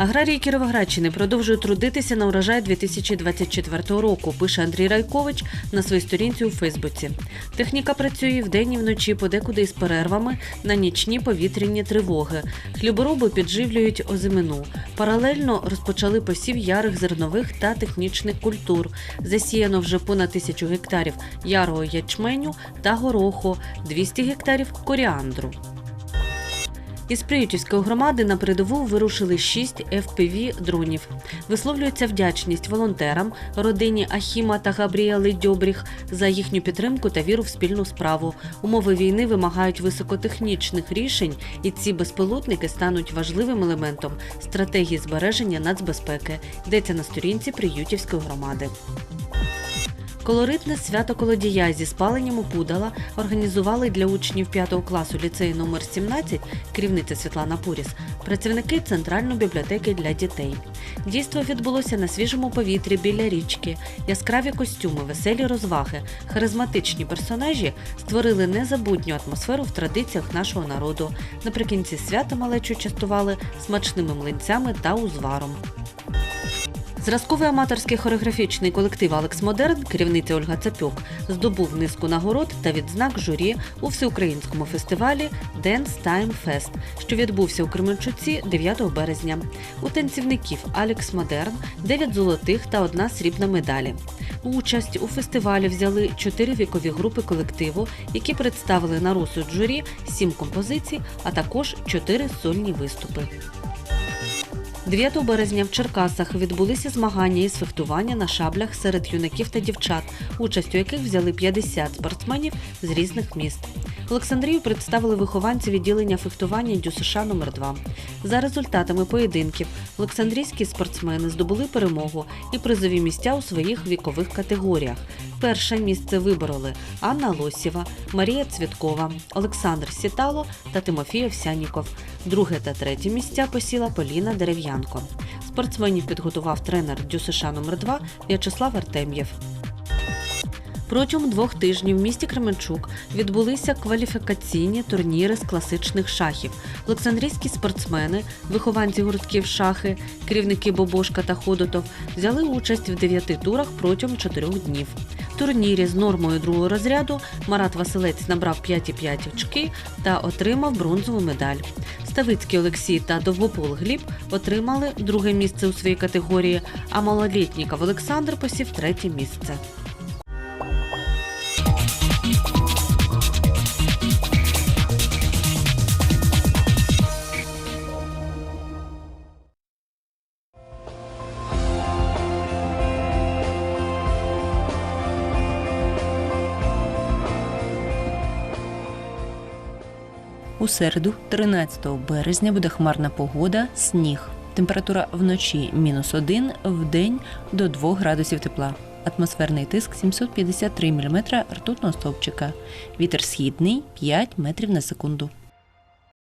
Аграрії Кіровоградщини продовжують трудитися на урожай 2024 року, пише Андрій Райкович на своїй сторінці у Фейсбуці. Техніка працює вдень і вночі, подекуди із перервами на нічні повітряні тривоги. Хлібороби підживлюють озимину. Паралельно розпочали посів ярих зернових та технічних культур. Засіяно вже понад тисячу гектарів ярого ячменю та гороху, 200 гектарів коріандру. Із Приютівської громади на передову вирушили 6 fpv дронів. Висловлюється вдячність волонтерам, родині Ахіма та Габріели Дьобріх за їхню підтримку та віру в спільну справу. Умови війни вимагають високотехнічних рішень, і ці безпілотники стануть важливим елементом стратегії збереження нацбезпеки. Йдеться на сторінці Приютівської громади. Колоритне свято колодія зі спаленням опудала організували для учнів 5 класу ліцею номер 17 керівниця Світлана Пуріс, працівники Центральної бібліотеки для дітей. Дійство відбулося на свіжому повітрі біля річки. Яскраві костюми, веселі розваги, харизматичні персонажі створили незабутню атмосферу в традиціях нашого народу. Наприкінці свята малечу частували смачними млинцями та узваром. Зразковий аматорський хореографічний колектив Алекс Модерн, керівниця Ольга Цапюк, здобув низку нагород та відзнак журі у всеукраїнському фестивалі Dance Time Fest, що відбувся у Кременчуці 9 березня. У танцівників Алекс Модерн 9 золотих та одна срібна медалі. Участь у фестивалі взяли чотири вікові групи колективу, які представили на розсуд журі сім композицій, а також чотири сольні виступи. 9 березня в Черкасах відбулися змагання із фехтування на шаблях серед юнаків та дівчат, участь у яких взяли 50 спортсменів з різних міст. Олександрію представили вихованці відділення фехтування ДЮСШ номер 2 За результатами поєдинків олександрійські спортсмени здобули перемогу і призові місця у своїх вікових категоріях. Перше місце вибороли Анна Лосєва, Марія Цвіткова, Олександр Сітало та Тимофій Овсяніков. Друге та третє місця посіла Поліна Дерев'янко. Спортсменів підготував тренер ДЮСШ номер 2 В'ячеслав Артем'єв. Протягом двох тижнів в місті Кременчук відбулися кваліфікаційні турніри з класичних шахів. Олександрійські спортсмени, вихованці гуртків шахи, керівники Бобошка та Ходотов взяли участь в дев'яти турах протягом чотирьох днів. В турнірі з нормою другого розряду Марат Василець набрав 5,5 очки та отримав бронзову медаль. Ставицький Олексій та Довгопол Гліб отримали друге місце у своїй категорії, а малолітніков Олександр посів третє місце. У середу, 13 березня, буде хмарна погода, сніг. Температура вночі мінус 1, в день до 2 градусів тепла. Атмосферний тиск 753 мм ртутного стовпчика. Вітер східний 5 метрів на секунду.